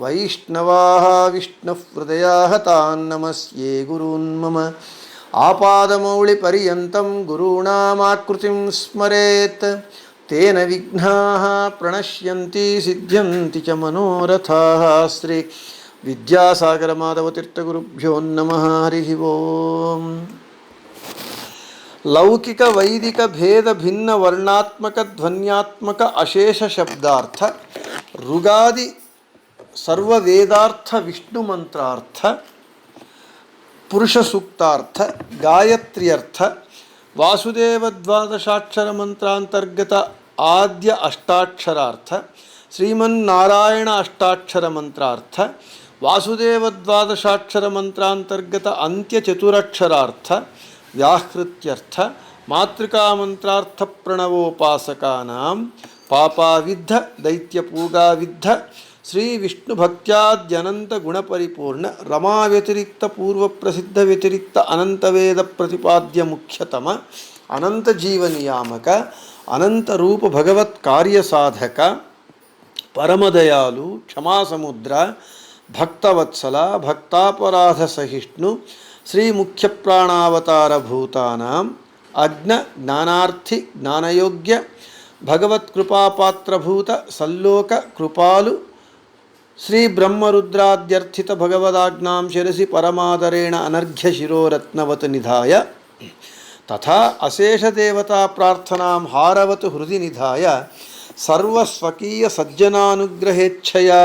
వైష్ణవాः విష్ణుహృదయాः తాన్ నమస్యే గురూన్మమ ఆపాదమౌళిపర్యంతం గురూణామాకృతిం స్మరేత్. తేన విఘ్నాः ప్రణశ్యంతి సిద్ధ్యంతి చ మనోరథాः శ్రీ విద్యాసాగరమాధవతీర్థగురుభ్యో నమ హరి ఓం. లౌకిక వైదిక భేద భిన్న వర్ణాత్మక ధ్వన్యాత్మక అశేష శబ్దార్థ రుగాది सर्ववेदार्थ विष्णु मंत्रार्थ पुरुष सूक्तार्थ गायत्री अर्थ वासुदेव द्वादशाक्षर मंत्रांतर्गत आद्य अष्टाक्षरार्थ श्रीमन्नारायण अष्टाक्षर मंत्रार्थ वासुदेव द्वादशाक्षर मंत्रांतर्गत अंत्य चतुरक्षरार्थ व्याहृत्यर्थ मातृका मंत्रार्थ प्रणवोपासकानां पापाविद्ध, दैत्यपूगाविद्ध శ్రీ విష్ణు భక్త్యాద్యనంత గుణపరిపూర్ణ రమా వ్యతిరిక్త పూర్వ ప్రసిద్ధ వ్యతిరిక్త అనంతవేద ప్రతిపాద్య ముఖ్యతమ అనంత జీవనియామక అనంత రూప భగవత్ కార్యసాధక పరమదయాలు క్షమాసముద్ర భక్తవత్సల భక్తాపరాధ సహిష్ణు శ్రీ ముఖ్య ప్రాణావతార భూతానాం అజ్ఞ జ్ఞానార్థి జ్ఞానయోగ్య భగవత్కృపాపాత్రభూత సల్లోక కృపాలు శ్రీ బ్రహ్మరుద్రాద్యర్థిత భగవదాజ్ఞాం శిరసి పరమాదరేణ అనర్ఘ్య శిరోరత్నవత్ నిధాయ తథా అశేషదేవతా ప్రార్థనాం హారవత్ హృది నిధాయ సర్వస్వకీయ సజ్జనానుగ్రహేచ్ఛయా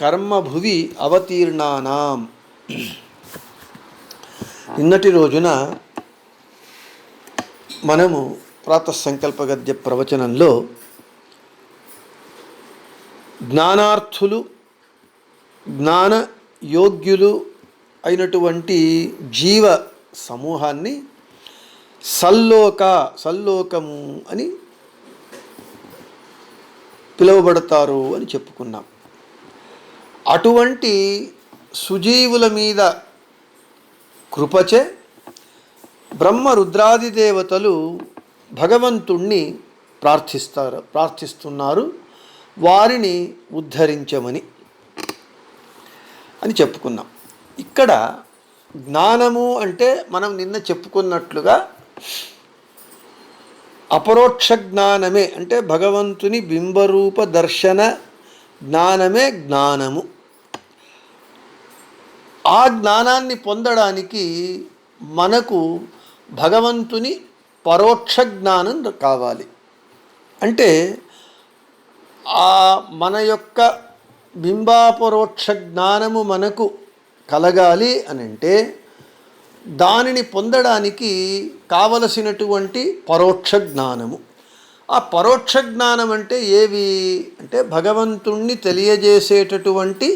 కర్మభువి అవతీర్ణానాం నిన్నటి రోజున మనము ప్రాతసంకల్ప గద్య ప్రవచనంలో జ్ఞానార్థులు జ్ఞాన యోగ్యులు అయినటువంటి జీవ సమూహాన్ని సల్లోక సల్లోకము అని పిలువబడతారు అని చెప్పుకున్నాం. అటువంటి సుజీవుల మీద కృపచే బ్రహ్మ రుద్రాది దేవతలు భగవంతుణ్ణి ప్రార్థిస్తారు ప్రార్థిస్తున్నారు వారిని ఉద్ధరించమని. అని చెప్పుకున్నాం. ఇక్కడ జ్ఞానము అంటే మనం నిన్న చెప్పుకున్నట్లుగా అపరోక్ష జ్ఞానమే అంటే భగవంతుని బింబరూప దర్శన జ్ఞానమే జ్ఞానము. ఆ జ్ఞానాన్ని పొందడానికి మనకు భగవంతుని పరోక్ష జ్ఞానం కావాలి. అంటే ఆ మన యొక్క బింబాపరోక్ష జ్ఞానము మనకు కలగాలి అని అంటే దానిని పొందడానికి కావలసినటువంటి పరోక్ష జ్ఞానము ఆ పరోక్ష జ్ఞానం అంటే ఏవి? అంటే భగవంతుణ్ణి తెలియజేసేటటువంటి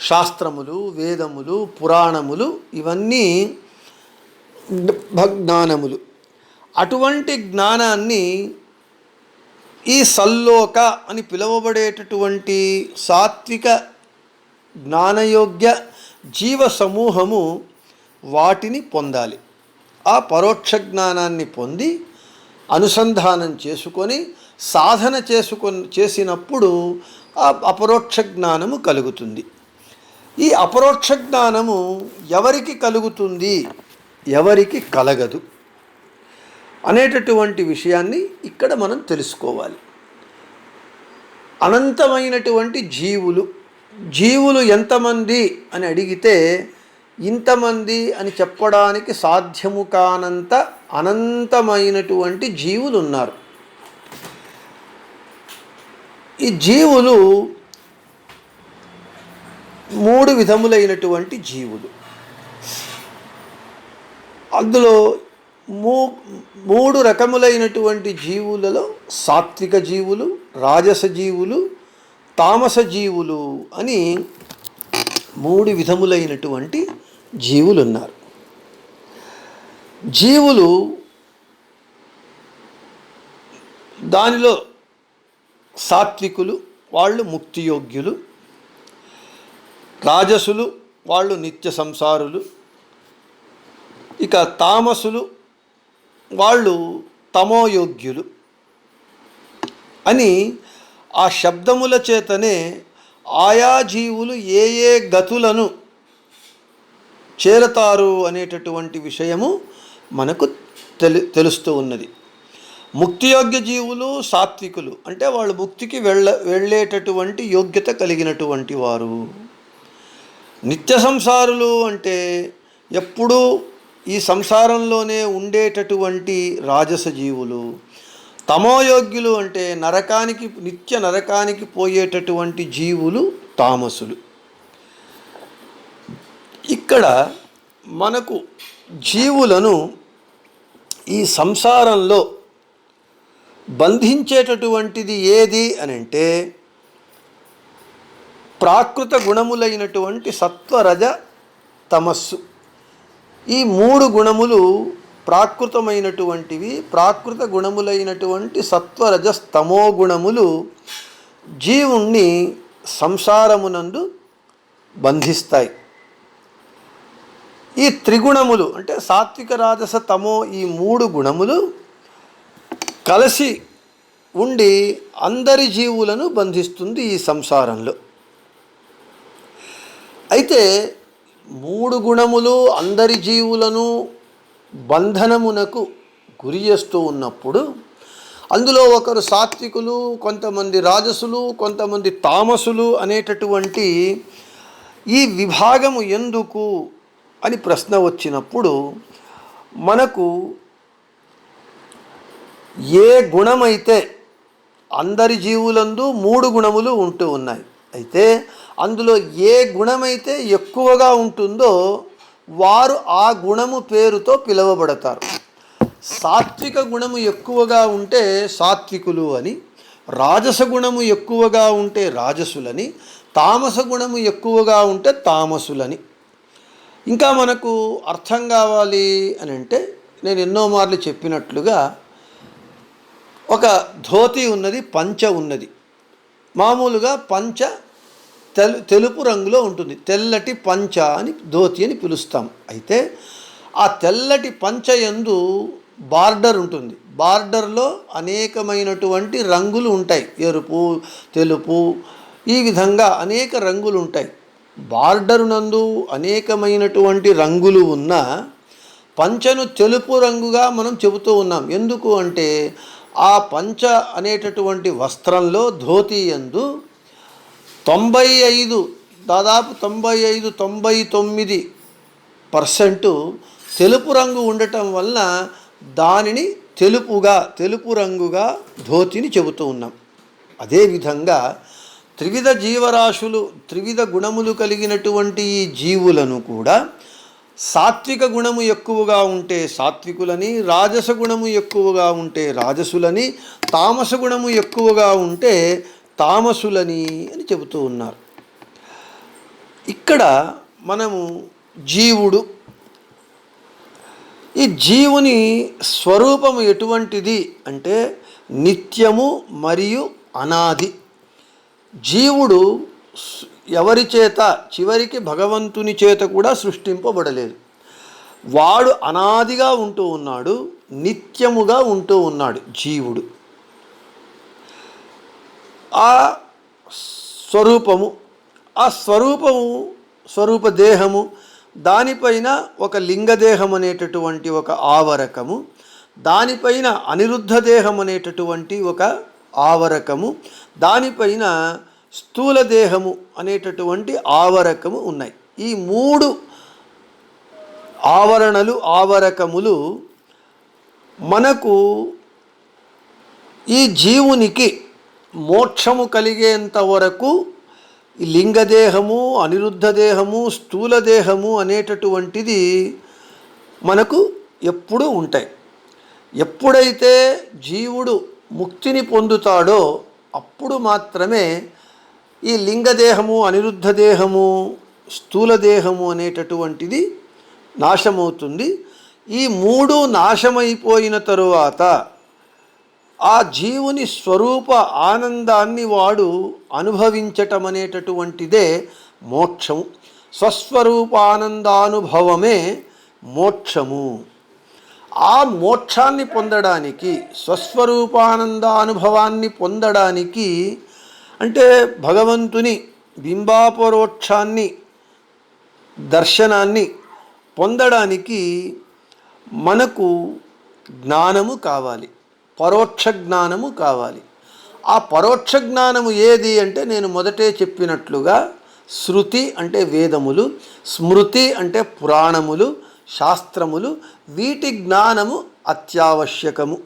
శాస్త్రములు వేదములు పురాణములు ఇవన్నీ జ్ఞానములు అటువంటి జ్ఞానాన్ని ఈ సల్లోక అని పిలువబడేటటువంటి సాత్విక జ్ఞానయోగ్య జీవ సమూహము వాటిని పొందాలి. ఆ పరోక్ష జ్ఞానాన్ని పొంది అనుసంధానం చేసుకొని సాధన చేసుకొని చేసినప్పుడు ఆ అపరోక్ష జ్ఞానము కలుగుతుంది. ఈ అపరోక్ష జ్ఞానము ఎవరికి కలుగుతుంది? ఎవరికి కలగదు. అనేటటువంటి విషయాన్ని ఇక్కడ మనం తెలుసుకోవాలి. అనంతమైనటువంటి జీవులు జీవులు ఎంతమంది అని అడిగితే ఇంతమంది అని చెప్పడానికి సాధ్యము కానంత అనంతమైనటువంటి జీవులు ఉన్నారు. ఈ జీవులు మూడు విధములైనటువంటి జీవులు. అందులో మూ మూడు రకములైనటువంటి జీవులలో సాత్విక జీవులు రాజస జీవులు తామస జీవులు అని మూడు విధములైనటువంటి జీవులు ఉన్నారు జీవులు దానిలో సాత్వికులు వాళ్ళు ముక్తియోగ్యులు రాజసులు వాళ్ళు నిత్య సంసారులు ఇక తామసులు వాళ్ళు తమోయోగ్యులు అని ఆ శబ్దముల చేతనే ఆయా జీవులు ఏ ఏ గతులను చేరతారు అనేటటువంటి విషయము మనకు తెలు తెలుస్తూ ఉన్నది. ముక్తియోగ్య జీవులు సాత్వికులు. అంటే వాళ్ళు ముక్తికి వెళ్ళ వెళ్ళేటటువంటి యోగ్యత కలిగినటువంటి వారు. నిత్య సంసారులు అంటే ఎప్పుడూ ఈ సంసారంలోనే ఉండేటటువంటి రాజస జీవులు తమోయోగ్యులు అంటే నరకానికి నిత్య నరకానికి పోయేటటువంటి జీవులు తామసులు. ఇక్కడ మనకు జీవులను ఈ సంసారంలో బంధించేటటువంటిది ఏది అని అంటే ప్రాకృత గుణములైనటువంటి సత్వరజ తమస్సు. ఈ మూడు గుణములు ప్రాకృతమైనటువంటివి ప్రాకృత గుణములైనటువంటి సత్వరజస్తమో గుణములు జీవుణ్ణి సంసారమునందు బంధిస్తాయి. ఈ త్రిగుణములు అంటే సాత్విక రాజస తమో ఈ మూడు గుణములు కలిసి ఉండి అందరి జీవులను బంధిస్తుంది ఈ సంసారంలో. అయితే మూడు గుణములు అందరి జీవులను బంధనమునకు గురి చేస్తూ ఉన్నప్పుడు అందులో ఒకరు సాత్వికులు కొంతమంది రాజసులు కొంతమంది తామసులు అనేటటువంటి ఈ విభాగము ఎందుకు అని ప్రశ్న వచ్చినప్పుడు మనకు ఏ గుణమైతే అందరి జీవులందు మూడు గుణములు ఉంటూ ఉన్నాయి. అయితే అందులో ఏ గుణమైతే ఎక్కువగా ఉంటుందో వారు ఆ గుణము పేరుతో పిలువబడతారు. సాత్విక గుణము ఎక్కువగా ఉంటే సాత్వికులు అని రాజస గుణము ఎక్కువగా ఉంటే రాజసులని తామస గుణము ఎక్కువగా ఉంటే తామసులని. ఇంకా మనకు అర్థం కావాలి అని అంటే నేను ఎన్నో మార్లు చెప్పినట్లుగా ఒక ధోతి ఉన్నది పంచ ఉన్నది. మామూలుగా పంచ తెలు తెలుపు రంగులో ఉంటుంది. తెల్లటి పంచ అని ధోతి అని పిలుస్తాం. అయితే ఆ తెల్లటి పంచ యందు బార్డర్ ఉంటుంది. బార్డర్లో అనేకమైనటువంటి రంగులు ఉంటాయి. ఎరుపు తెలుపు ఈ విధంగా అనేక రంగులు ఉంటాయి. బార్డర్ నందు అనేకమైనటువంటి రంగులు ఉన్న పంచను తెలుపు రంగుగా మనం చెబుతూ ఉన్నాం. ఎందుకు అంటే ఆ పంచ అనేటటువంటి వస్త్రంలో ధోతి యందు తొంభై ఐదు దాదాపు తొంభై ఐదు తొంభై తొమ్మిది పర్సెంటు తెలుపు రంగు ఉండటం వలన దానిని తెలుపుగా తెలుపు రంగుగా ధోతిని చెబుతూ ఉన్నాం. అదేవిధంగా త్రివిధ జీవరాశులు త్రివిధ గుణములు కలిగినటువంటి ఈ జీవులను కూడా సాత్విక గుణము ఎక్కువగా ఉంటే సాత్వికులని రాజస గుణము ఎక్కువగా ఉంటే రాజసులని తామస గుణము ఎక్కువగా ఉంటే తామసులని అని చెబుతూ ఉన్నారు. ఇక్కడ మనము జీవుడు ఈ జీవుని స్వరూపము ఎటువంటిది అంటే నిత్యము మరియు అనాది. జీవుడు ఎవరి చేత? చివరికి భగవంతుని చేత కూడా సృష్టింపబడలేదు. వాడు అనాదిగా ఉంటూ ఉన్నాడు నిత్యముగా ఉంటూ ఉన్నాడు జీవుడు. ఆ స్వరూపము ఆ స్వరూపము స్వరూప దేహము దానిపైన ఒక లింగదేహం అనేటటువంటి ఒక ఆవరకము దానిపైన అనిరుద్ధ దేహం అనేటటువంటి ఒక ఆవరకము దానిపైన స్థూల దేహము అనేటటువంటి ఆవరకము ఉన్నాయి. ఈ మూడు ఆవరణలు ఆవరకములు మనకు ఈ జీవునికి మోక్షము కలిగేంత వరకు లింగదేహము అనిరుద్ధ దేహము స్థూల దేహము అనేటటువంటిది మనకు ఎప్పుడూ ఉంటాయి. ఎప్పుడైతే జీవుడు ముక్తిని పొందుతాడో అప్పుడు మాత్రమే ఈ లింగదేహము అనిరుద్ధ దేహము స్థూల దేహము అనేటటువంటిది నాశమవుతుంది. ఈ మూడు నాశమైపోయిన తరువాత ఆ జీవుని స్వరూప ఆనందాన్ని వాడు అనుభవించటం అనేటటువంటిదే మోక్షము. స్వస్వరూపానందానుభవమే మోక్షము. ఆ మోక్షాన్ని పొందడానికి స్వస్వరూపానందానుభవాన్ని పొందడానికి అంటే భగవంతుని బింబాపరోక్షాన్ని దర్శనాన్ని పొందడానికి మనకు జ్ఞానము కావాలి. పరోక్ష జ్ఞానము కావాలి. ఆ పరోక్ష జ్ఞానము ఏది అంటే నేను మొదటే చెప్పినట్లుగా శృతి అంటే వేదములు స్మృతి అంటే పురాణములు శాస్త్రములు వీటి జ్ఞానము అత్యావశ్యకము.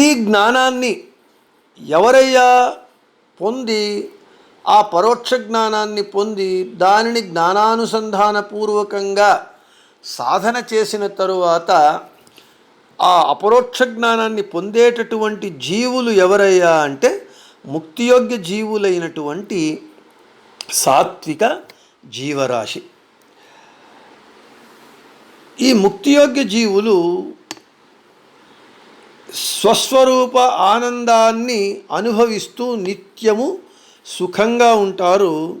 ఈ జ్ఞానాన్ని ఎవరయ్యా పొంది ఆ పరోక్ష జ్ఞానాన్ని పొంది దానిని జ్ఞానానుసంధానపూర్వకంగా సాధన చేసిన తరువాత ఆ అపరోక్ష జ్ఞానాన్ని పొందేటటువంటి జీవులు ఎవరయ్యా అంటే ముక్తియోగ్య జీవులైనటువంటి సాత్విక జీవరాశి. ఈ ముక్తియోగ్య జీవులు స్వస్వరూప ఆనందాన్ని అనుభవిస్తూ నిత్యము సుఖంగా ఉంటారు.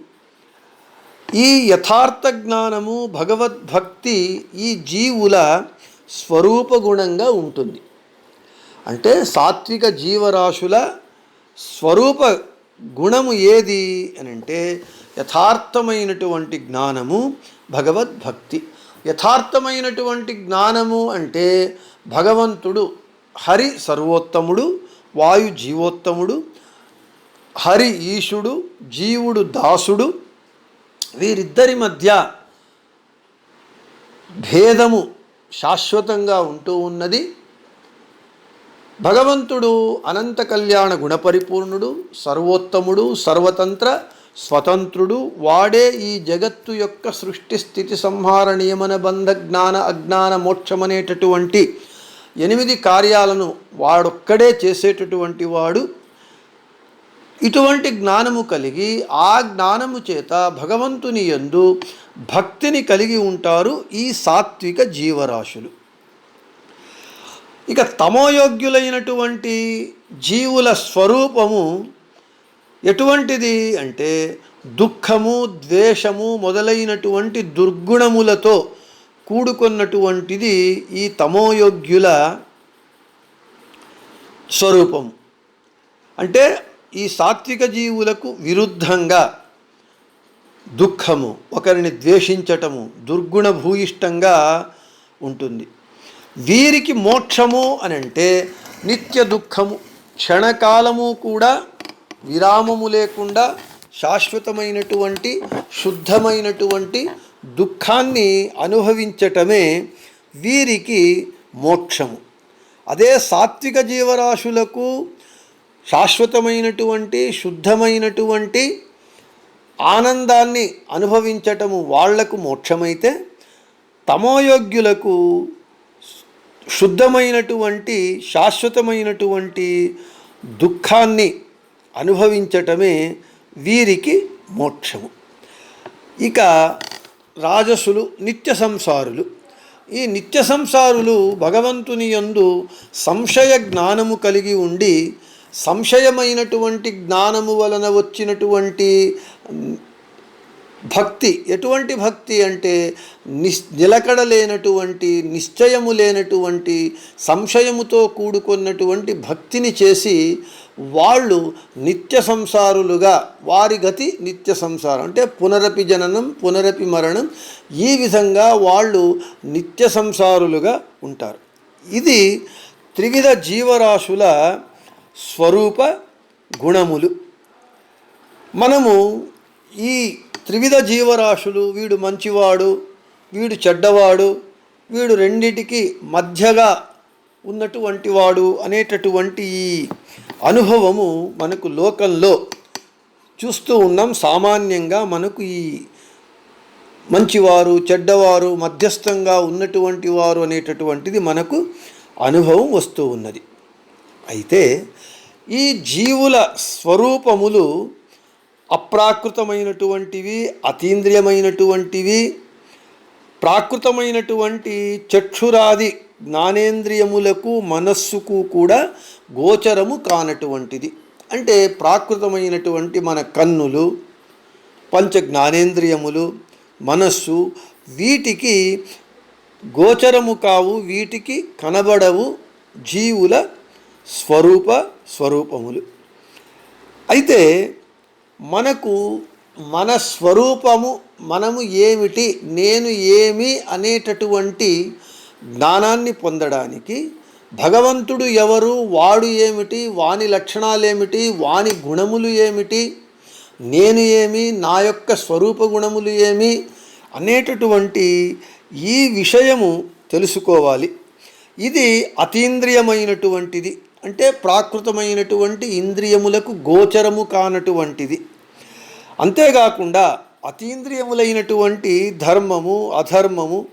ఈ యథార్థ జ్ఞానము భగవద్భక్తి ఈ జీవుల స్వరూప గుణంగా ఉంటుంది. అంటే సాత్విక జీవరాశుల స్వరూప గుణము ఏది అని అంటే యథార్థమైనటువంటి జ్ఞానము భగవద్భక్తి. యథార్థమైనటువంటి జ్ఞానము అంటే భగవంతుడు హరి సర్వోత్తముడు వాయు జీవోత్తముడు హరి ఈశుడు జీవుడు దాసుడు వీరిద్దరి మధ్య భేదము శాశ్వతంగా ఉంటూ ఉన్నది. భగవంతుడు అనంత కళ్యాణ గుణపరిపూర్ణుడు సర్వోత్తముడు సర్వతంత్ర స్వతంత్రుడు వాడే ఈ జగత్తు యొక్క సృష్టి స్థితి సంహార నియమన బంధ జ్ఞాన అజ్ఞాన మోక్షమనేటటువంటి ఎనిమిది కార్యాలను వాడొక్కడే చేసేటటువంటి వాడు. ఇటువంటి జ్ఞానము కలిగి ఆ జ్ఞానము చేత భగవంతుని యందు భక్తిని కలిగి ఉంటారు ఈ సాత్విక జీవరాశులు. ఇక తమోయోగ్యులైనటువంటి జీవుల స్వరూపము ఎటువంటిది అంటే దుఃఖము ద్వేషము మొదలైనటువంటి దుర్గుణములతో కూడుకున్నటువంటిది ఈ తమోయోగ్యుల స్వరూపం. అంటే ఈ సాత్విక జీవులకు విరుద్ధంగా దుఃఖము ఒకరిని ద్వేషించటము దుర్గుణ భూయిష్టంగా ఉంటుంది. వీరికి మోక్షము అని అంటే నిత్య దుఃఖము క్షణకాలము కూడా విరామము లేకుండా శాశ్వతమైనటువంటి శుద్ధమైనటువంటి దుఃఖాన్ని అనుభవించటమే వీరికి మోక్షము. అదే సాత్విక జీవరాశులకు శాశ్వతమైనటువంటి శుద్ధమైనటువంటి ఆనందాన్ని అనుభవించటము వాళ్ళకు మోక్షమైతే తమోయోగ్యులకు శుద్ధమైనటువంటి శాశ్వతమైనటువంటి దుఃఖాన్ని అనుభవించటమే వీరికి మోక్షము. ఇక రాజసులు నిత్య సంసారులు. ఈ నిత్య సంసారులు భగవంతుని యందు సంశయ జ్ఞానము కలిగి ఉండి సంశయమైనటువంటి జ్ఞానము వలన వచ్చినటువంటి భక్తి ఎటువంటి భక్తి అంటే నిస్ నిలకడ లేనటువంటి నిశ్చయము లేనటువంటి సంశయముతో కూడుకున్నటువంటి భక్తిని చేసి వాళ్ళు నిత్య సంసారులుగా వారి గతి నిత్య సంసారం. అంటే పునరపి జననం పునరపి మరణం ఈ విధంగా వాళ్ళు నిత్య సంసారులుగా ఉంటారు. ఇది త్రివిధ జీవరాశుల స్వరూప గుణములు. మనము ఈ త్రివిధ జీవరాశులు వీడు మంచివాడు వీడు చెడ్డవాడు వీడు రెండిటికి మధ్యగా ఉన్నటువంటి వాడు అనేటటువంటి ఈ అనుభవము మనకు లోకంలో చూస్తూ ఉన్నాం. సామాన్యంగా మనకు ఈ మంచివారు చెడ్డవారు మధ్యస్థంగా ఉన్నటువంటి వారు అనేటటువంటిది మనకు అనుభవం వస్తూ ఉన్నది. అయితే ఈ జీవుల స్వరూపములు అప్రాకృతమైనటువంటివి అతీంద్రియమైనటువంటివి ప్రాకృతమైనటువంటి చక్షురాది జ్ఞానేంద్రియములకు మనస్సుకు కూడా గోచరము కానటువంటిది. అంటే ప్రాకృతమైనటువంటి మన కన్నులు పంచ జ్ఞానేంద్రియములు మనస్సు వీటికి గోచరము కావు వీటికి కనబడవు జీవుల స్వరూప స్వరూపములు. అయితే మనకు మన స్వరూపము మనము ఏమిటి నేను ఏమి అనేటటువంటి జ్ఞానాన్ని పొందడానికి భగవంతుడు ఎవరు వాడు ఏమిటి వాని లక్షణాలేమిటి వాని గుణములు ఏమిటి నేను ఏమి నా యొక్క స్వరూప గుణములు ఏమి అనేటటువంటి ఈ విషయము తెలుసుకోవాలి. ఇది అతీంద్రియమైనటువంటిది అంటే ప్రాకృతమైనటువంటి ఇంద్రియములకు గోచరము కానటువంటిది. అంతేకాకుండా అతీంద్రియములైనటువంటి ధర్మము అధర్మము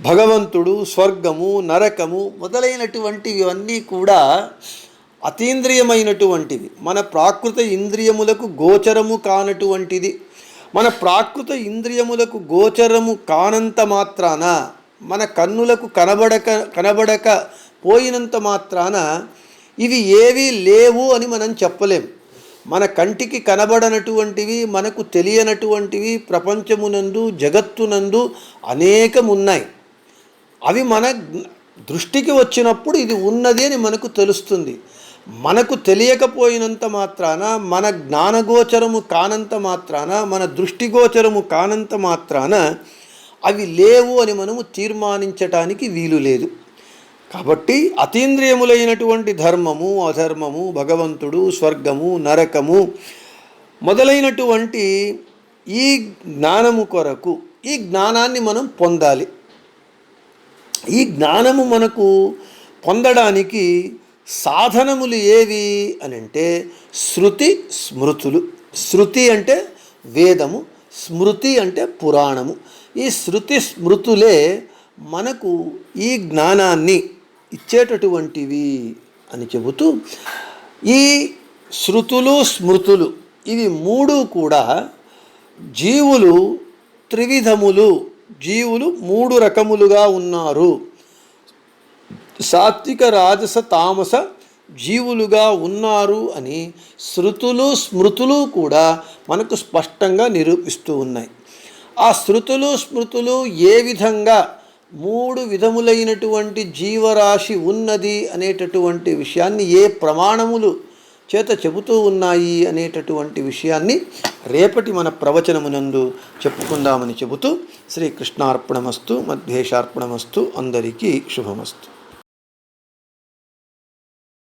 భగవంతుడు స్వర్గము నరకము మొదలైనటువంటి ఇవన్నీ కూడా అతీంద్రియమైనటువంటివి. మన ప్రాకృత ఇంద్రియములకు గోచరము కానటువంటిది. మన ప్రాకృత ఇంద్రియములకు గోచరము కానంత మాత్రాన మన కన్నులకు కనబడక కనబడక పోయినంత మాత్రాన ఇవి ఏవీ లేవు అని మనం చెప్పలేం. మన కంటికి కనబడనటువంటివి మనకు తెలియనటువంటివి ప్రపంచమునందు జగత్తునందు అనేకమున్నాయి. అవి మన దృష్టికి వచ్చినప్పుడు ఇది ఉన్నది అని మనకు తెలుస్తుంది. మనకు తెలియకపోయినంత మాత్రాన మన జ్ఞానగోచరము కానంత మాత్రాన మన దృష్టిగోచరము కానంత మాత్రాన అవి లేవు అని మనము తీర్మానించటానికి వీలు లేదు. కాబట్టి అతీంద్రియములైనటువంటి ధర్మము అధర్మము భగవంతుడు స్వర్గము నరకము మొదలైనటువంటి ఈ జ్ఞానము కొరకు ఈ జ్ఞానాన్ని మనం పొందాలి. ఈ జ్ఞానము మనకు పొందడానికి సాధనములు ఏవి అని అంటే శృతి స్మృతులు. శృతి అంటే వేదము స్మృతి అంటే పురాణము. ఈ శృతి స్మృతులే మనకు ఈ జ్ఞానాన్ని ఇచ్చేటటువంటివి అని చెబుతూ ఈ శృతులు స్మృతులు ఇవి మూడు కూడా జీవులు త్రివిధములు జీవులు మూడు రకములుగా ఉన్నారు. సాత్విక రాజస తామస జీవులుగా ఉన్నారు అని శృతులు స్మృతులు కూడా మనకు స్పష్టంగా నిరూపిస్తూ ఉన్నాయి. ఆ శృతులు స్మృతులు ఏ విధంగా మూడు విధములైనటువంటి జీవరాశి ఉన్నది అనేటటువంటి విషయాన్ని ఏ ప్రమాణములు చేత చెబుతూ ఉన్నాయి అనేటటువంటి విషయాన్ని రేపటి మన ప్రవచనమునందు చెప్పుకుందామని చెబుతూ శ్రీకృష్ణార్పణమస్తు మధ్యేషార్పణమస్తు అందరికీ శుభమస్తు.